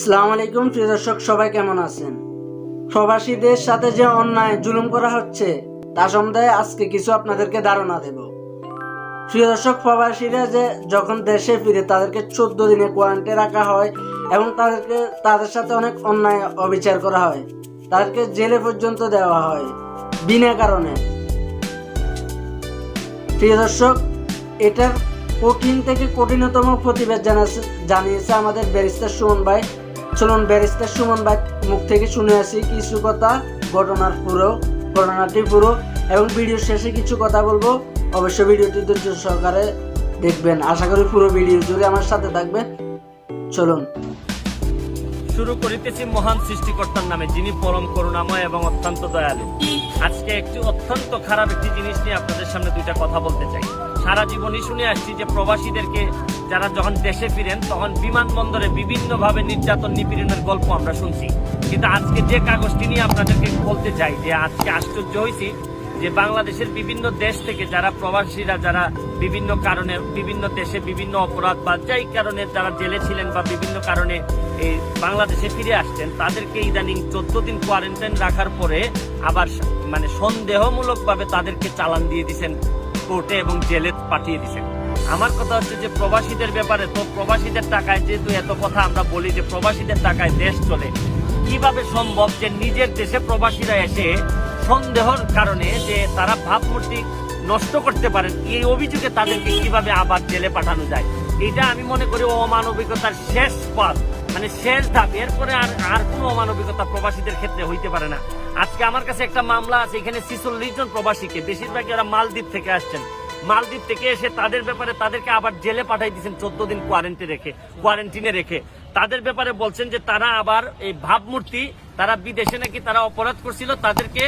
সালাম আলাইকুম, প্রিয় দর্শক, সবাই কেমন আছেন? প্রবাসীদের সাথে যে অন্যায় জুলুম করা হচ্ছে, তা সম্বন্ধে আজকে কিছু আপনাদেরকে ধারণা দেব। প্রিয় দর্শক, প্রবাসীরা যে যখন দেশে ফিরে, তাদেরকে চোদ্দ দিনে কোয়ারেন্টাইন রাখা হয় এবং তাদেরকে, তাদের সাথে অনেক অন্যায় অবিচার করা হয়। তাদেরকে জেলে পর্যন্ত দেওয়া হয়, বিনা কারণে। প্রিয় দর্শক, এটার কঠিন থেকে কঠিনতম প্রতিবাদ জানিয়েছে আমাদের ব্যারিস্টার সুমন ভাই। চলুন ব্যারিস্টার সুমন ভাই মুখ থেকে শুনে আসি কিছু কথা, ঘটনার পুরো, ঘটনাটি পুরো, এবং ভিডিওর শেষে কিছু কথা বলব। অবশ্যই ভিডিওটি ধৈর্য সহকারে দেখবেন। আশা করি পুরো ভিডিও জুড়ে আমার সাথে থাকবেন। চলুন। শুরু করিতেছি মহান সৃষ্টিকর্তার নামে, যিনি পরম করুণাময় এবং অত্যন্ত দয়ালু। আজকে একটি অত্যন্ত খারাপ একটি জিনিস নিয়ে আপনাদের সামনে দুইটা কথা বলতে চাই। সারা জীবনই শুনে আসছি যে প্রবাসীদেরকে যারা যখন দেশে ফিরেন, তখন বিমানবন্দরে বিভিন্নভাবে নির্যাতন নিপীড়নের গল্প আমরা শুনছি। কিন্তু আজকে যে কাগজটি নিয়ে আপনাদেরকে বলতে চাই, যে আজকে আশ্চর্য হয়েছি যে বাংলাদেশের বিভিন্ন দেশ থেকে যারা প্রবাসীরা, যারা বিভিন্ন কারণে, বিভিন্ন দেশে বিভিন্ন অপরাধ বা যাই কারণে যারা জেলে ছিলেন বা বিভিন্ন কারণে এই বাংলাদেশে ফিরে আসছেন, তাদেরকে ইদানিং চোদ্দ দিন কোয়ারেন্টাইন রাখার পরে আবার মানে সন্দেহমূলকভাবে তাদেরকে চালান দিয়ে দিছেন, কোর্টে এবং জেলে পাঠিয়ে দিছেন। আমার কথা হচ্ছে যে প্রবাসীদের ব্যাপারে তো প্রবাসীদের টাকায় যেহেতু এত কথা আমরা বলি যে প্রবাসীদের টাকায় দেশ চলে, কীভাবে সম্ভব যে নিজের দেশে প্রবাসীরা এসে সন্দেহর কারণে যে তারা ভাবমূর্তি নষ্ট করতে পারেন, এই অভিযোগে তাদেরকে কীভাবে আবার জেলে পাঠানো যায়? এটা আমি মনে করি অমানবিকতার শেষ পথ মানে শেষ ধাপ। এরপরে আর আর কোনো অমানবিকতা প্রবাসীদের ক্ষেত্রে হইতে পারে না। আজকে আমার কাছে একটা মামলা আছে, এখানে ছিচল্লিশ জন প্রবাসীকে, বেশিরভাগই ওরা মালদ্বীপ থেকে আসছেন। মালদ্বীপ থেকে এসে তাদের ব্যাপারে তাদেরকে আবার জেলে পাঠাই দিয়েছেন চোদ্দ দিন কোয়ারেন্টিনে রেখে কোয়ারেন্টিনে রেখে। তাদের ব্যাপারে বলছেন যে তারা আবার এই ভাবমূর্তি, তারা বিদেশে নাকি তারা অপরাধ করছিল, তাদেরকে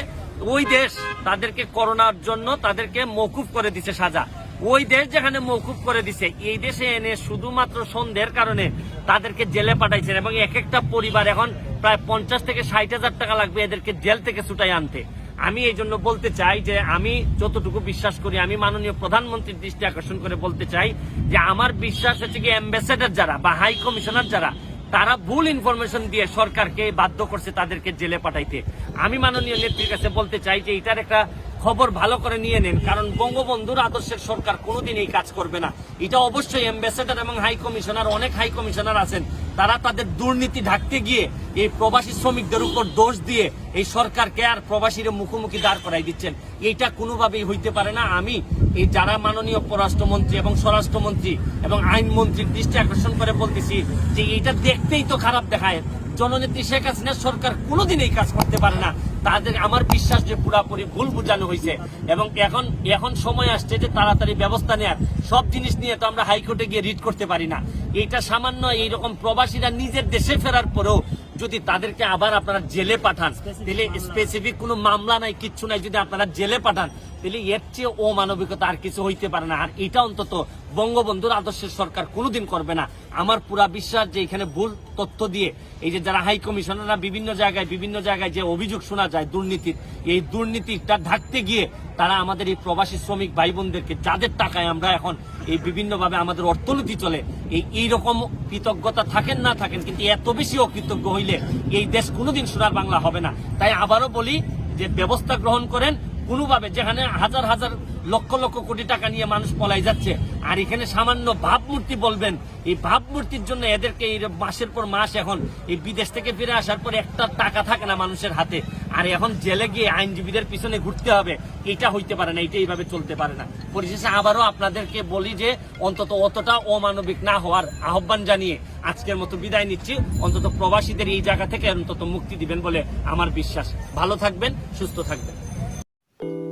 ওই দেশ তাদেরকে করোনার জন্য তাদেরকে মৌকুফ করে দিছে সাজা। ওই দেশ যেখানে মৌকুফ করে দিছে, এই দেশে এনে শুধুমাত্র সন্দেহের কারণে তাদেরকে জেলে পাঠাইছেন এবং এক একটা পরিবার এখন প্রায় পঞ্চাশ থেকে ষাট হাজার টাকা লাগবে এদেরকে জেল থেকে ছুটাই আনতে। আমি এই জন্য বলতে চাই যে আমি যতটুকু বিশ্বাস করি, আমি মাননীয় প্রধানমন্ত্রীর দৃষ্টি আকর্ষণ করে বলতে চাই যে আমার বিশ্বাস হচ্ছে কি অ্যাম্বাসেডার যারা বা হাই কমিশনার যারা, তারা ভুল ইনফরমেশন দিয়ে সরকারকে বাধ্য করছে তাদেরকে জেলে পাঠাইতে। আমি মাননীয় নেত্রীর কাছে বলতে চাই যে এটার একটা খবর ভালো করে নিয়ে নেন, কারণ বঙ্গবন্ধুর আদর্শের সরকার কোনোদিন এই কাজ করবে না। এটা অবশ্যই অ্যাম্বাসেডার এবং হাই কমিশনার অনেক হাই কমিশনার আছেন। তারা তাদের দুর্নীতি ঢাকতে গিয়ে এই প্রবাসী শ্রমিকদের উপর দোষ দিয়ে এই সরকারকে আর প্রবাসীর মুখোমুখি দাঁড় করাই দিচ্ছেন। এইটা কোনোভাবেই হইতে পারে না। আমি এই যারা মাননীয় পররাষ্ট্রমন্ত্রী এবং স্বরাষ্ট্রমন্ত্রী এবং আইনমন্ত্রীর দৃষ্টি আকর্ষণ করে বলতেছি যে এইটা দেখতেই তো খারাপ দেখায়। জননেত্রী শেখ হাসিনার সরকার কোনোদিন এই কাজ করতে পারে না। তাদের আমার বিশ্বাস যে পুরাপুরি ভুল বোঝানো হয়েছে। এবং এখন এখন সময় আসছে যে তাড়াতাড়ি ব্যবস্থা নেয়ার। সব জিনিস নিয়ে তো আমরা হাইকোর্টে গিয়ে রিট করতে পারি না। এইটা সামান্য এইরকম প্রবাসীরা নিজের দেশে ফেরার পরেও যদি তাদেরকে আবার আপনারা জেলে পাঠান, তাহলে স্পেসিফিক কোনো মামলা নাই, কিচ্ছু নাই, যদি আপনারা জেলে পাঠান, তাহলে এর চেয়ে অমানবিকতা আর কিছু হইতে পারে না। আর এটা অন্তত বঙ্গবন্ধুর আদর্শের সরকার কোনোদিন করবে না। আমার পুরা বিশ্বাস যে এখানে ভুল তথ্য দিয়ে এই যে যারা হাই কমিশনাররা বিভিন্ন জায়গায় বিভিন্ন জায়গায় যে অভিযোগ শোনা যায় দুর্নীতির, এই দুর্নীতিটা ঢাকতে গিয়ে তারা আমাদের এই প্রবাসী শ্রমিক ভাই বোনদেরকে যাদের টাকায় আমরা এখন এই বিভিন্নভাবে আমাদের অর্থনীতি চলে, এই এইরকম কৃতজ্ঞতা থাকেন না থাকেন, কিন্তু এত বেশি অকৃতজ্ঞ হইলে এই দেশ কোনোদিন সোনার বাংলা হবে না। তাই আবারও বলি যে ব্যবস্থা গ্রহণ করেন কোনোভাবে যেখানে হাজার হাজার লক্ষ লক্ষ কোটি টাকা নিয়ে মানুষ পলাই যাচ্ছে, আর এখানে সামান্য ভাবমূর্তি বলবেন, এই ভাবমূর্তির জন্য এদেরকে এই মাসের পর মাস এখন এই বিদেশ থেকে ফিরে আসার পর একটা টাকা থাকে না মানুষের হাতে, আর এখন জেলে গিয়ে আইনজীবীদের পিছনে ঘুরতে হবে, এটা হইতে পারে না, এটা এইভাবে চলতে পারে না। পরিশেষে আবারও আপনাদেরকে বলি যে, অন্তত অতটা অমানবিক না হওয়ার আহ্বান জানিয়ে আজকের মতো বিদায় নিচ্ছি। অন্তত প্রবাসীদের এই জায়গা থেকে অন্তত মুক্তি দিবেন বলে আমার বিশ্বাস। ভালো থাকবেন, সুস্থ থাকবেন।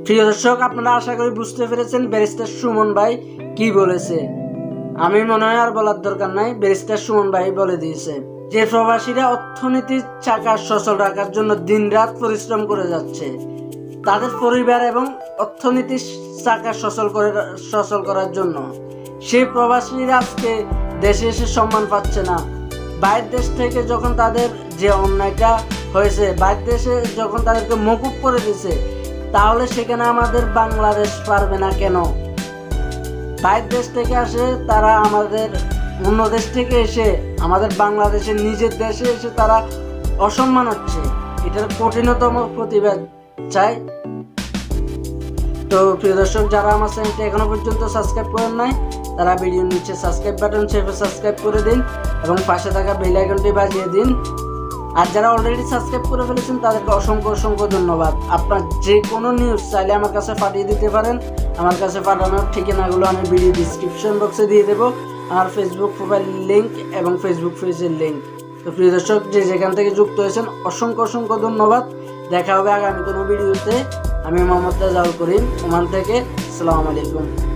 প্রিয় দর্শক, আপনারা আশা করি বুঝতে পেরেছেন ব্যারিস্টার সুমন ভাই কি বলেছে। আমি মনে হয় আর বলার দরকার নাই, ব্যারিস্টার সুমন ভাই বলে দিয়েছে। যে প্রবাসীরা অর্থনীতির চাকা সচল রাখার জন্য দিনরাত পরিশ্রম করে যাচ্ছে, তাদের পরিবার এবং অর্থনীতির চাকা সচল করে, সচল করার জন্য। সেই প্রবাসীরা আজকে দেশে এসে সম্মান পাচ্ছে না। বাইরের দেশ থেকে যখন তাদের যে অন্যায়টা হয়েছে, বাইরের দেশে যখন তাদেরকে মকুব করে দিছে তাহলে সেখানে আমাদের বাংলাদেশ পারবে না কেন? বাইরের দেশ থেকে আসে, তারা আমাদের অন্য দেশ থেকে এসে, আমাদের বাংলাদেশের নিজের দেশে এসে তারা অসম্মান হচ্ছে। এটার কঠিনতম প্রতিবাদ চাই। তো প্রিয় দর্শক, যারা আমার চ্যানেলটি এখনও পর্যন্ত সাবস্ক্রাইব করেন নাই, তারা ভিডিওর নিচে সাবস্ক্রাইব বাটন চেপে সাবস্ক্রাইব করে দিন এবং পাশে থাকা বেল আইকনটি বাজিয়ে দিন। আর যারা অলরেডি সাবস্ক্রাইব করে ফেলেছেন, তাদেরকে অসংখ্য অসংখ্য ধন্যবাদ। আপনার যে কোনো নিউজ চাইলে আমার কাছে পাঠিয়ে দিতে পারেন। আমার কাছে পাঠানোর ঠিকানাগুলো আমি ভিডিও ডিসক্রিপশন বক্সে দিয়ে দেবো আমার ফেসবুক প্রোফাইল লিঙ্ক এবং ফেসবুক পেজের লিঙ্ক তো প্রিয় দর্শক, যে যেখান থেকে যুক্ত হয়েছেন, অসংখ্য অসংখ্য ধন্যবাদ। দেখা হবে আগামী কোনো ভিডিওতে আমি মোহাম্মদ রাজাউল করিম, ওমান থেকে। আসসালামু আলাইকুম।